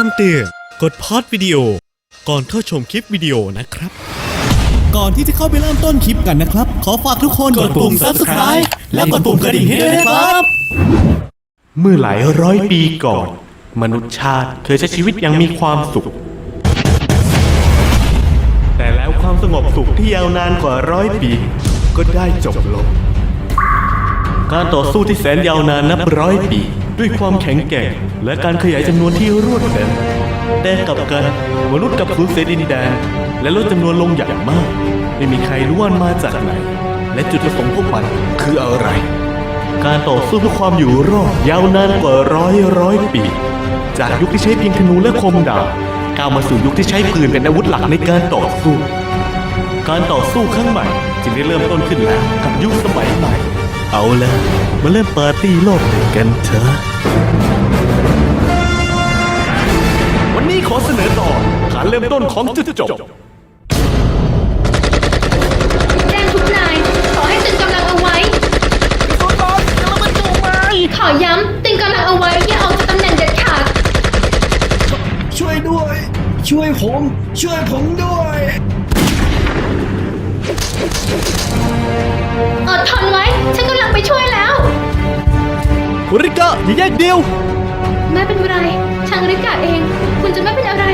คำเตือน กดพอดวิดีโอ ก่อนเข้าชมคลิปวิดีโอนะครับ ก่อนที่จะเข้าไปเริ่มต้นคลิปกันนะครับ ขอฝากทุกคนกดปุ่ม subscribe และกดปุ่มกระดิ่งให้ด้วยนะครับ เมื่อหลายร้อยปีก่อน มนุษยชาติเคยใช้ชีวิตอยังมีความสุข แต่แล้วความสงบสุขที่ยาวนานกว่าร้อยปี ก็ได้จบลง การต่อสู้ที่แสนยาวนานนับร้อยปี ด้วยความแข็งแกร่งและการขยายจำนวนที่รวดเร็วแต่กลับกันมนุษย์กับสูญเสียดินแดน และลดจำนวนลงอย่างมาก ไม่มีใครรู้ว่ามันมาจากไหน และจุดประสงค์พวกมันคืออะไร การต่อสู้เพื่อความอยู่รอดยาวนานกว่าร้อยร้อยปี จากยุคที่ใช้เพียงธนูและคมดาบก้าวมาสู่ยุคที่ใช้ปืนเป็นอาวุธหลักในการต่อสู้ การต่อสู้ครั้งใหม่จึงได้เริ่มต้นขึ้นแล้วกับยุคสมัยใหม่ เอาละมาเริ่มปาร์ตี้โลกกันเถอะ วันนี้ขอเสนอต่อการเริ่มต้นของจุดจบ แจ้งทุกนาย ขอให้ตึงกำลังเอาไว้ขอย้ำตึงกำลังเอาไว้ อย่าออกจากตำแหน่งเด็ดขาด ช่วยด้วย ช่วยผม ช่วยผมด้วย อดท ริกะอย่าแยกเดียว ไม่เป็นไรชางริกาเอง คุณจะไม่เป็นอะไร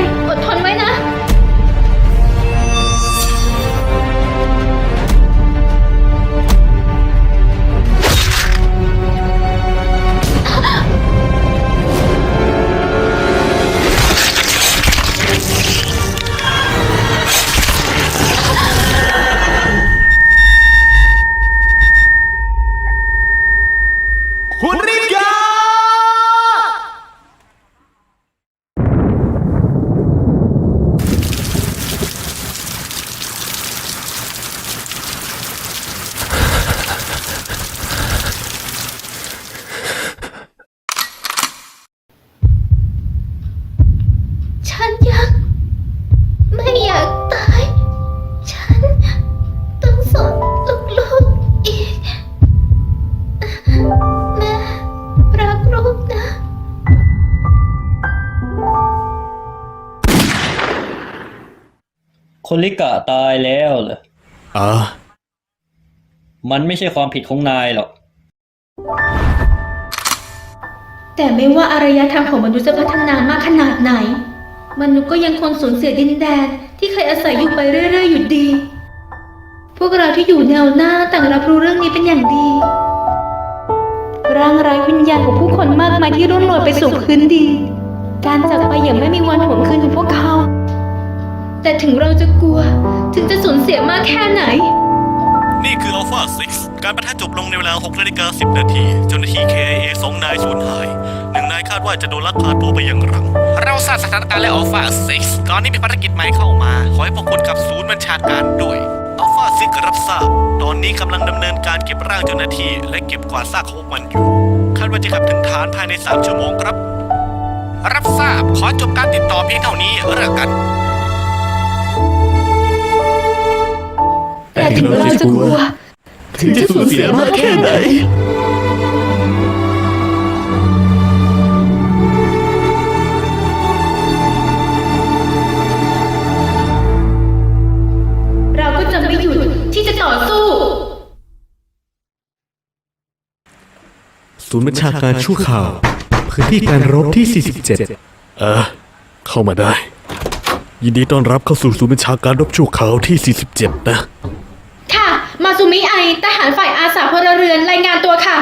คนลิกะตายแล้วเหรออ่ามันไม่ใช่ความผิดของนายหรอก แต่ไม่ว่าอารยธรรมของมนุษย์จะพัฒนามากขนาดไหน มนุษย์ก็ยังคงสูญเสียดินแดนที่เคยอาศัยอยู่ไปเรื่อย ๆ อยู่ดี พวกเราที่อยู่แนวหน้าต่างรับรู้เรื่องนี้เป็นอย่างดี ร่างไร้วิญญาณของผู้คนมากมายที่ร่วงโรยไปสู่พื้นดิน การจากไปอย่างไม่มีวันหวนคืนของพวกเขา แต่ถึงเราจะกลัว ถึงจะสูญเสียมากแค่ไหน นี่คือ Alpha 6 การประทะจบลงในเวลา6นาฬิกา10 นาที เจ้าหน้าที่ KIA สองนายสูญหาย หนึ่งนายคาดว่าจะโดนลักพาตัวไปยังรัง เราทราบสถานการณ์และ Alpha 6 ตอนนี้มีภารกิจใหม่เข้ามา ขอให้พวกคุณกับศูนย์บัญชาการด้วย Alpha 6รับทราบ ตอนนี้กำลังดำเนินการเก็บร่างเจ้าหน้าที่ และเก็บกวาดซากของพวกมันอยู่ คาดว่าจะกลับถึงฐานภายใน3ชั่วโมงครับ รับทราบ ขอจบการติดต่อเพียงเท่านี้เลิกกัน แต่ถึงเราจะกลัว ถึงจะสูญเสียมากแค่ไหน เราก็จะไม่หยุดที่จะต่อสู้ ศูนย์บัญชาการชั่วข่าว พื้นที่การรบที่ 47 เออ เข้ามาได้ ยินดีต้อนรับเข้าสู่ศูนย์บัญชาการรบชั่วข่าวที่ 47 นะ ค่ะ มาซูมิไอทหารฝ่ายอาสาพลเรือนรายงานตัวค่ะ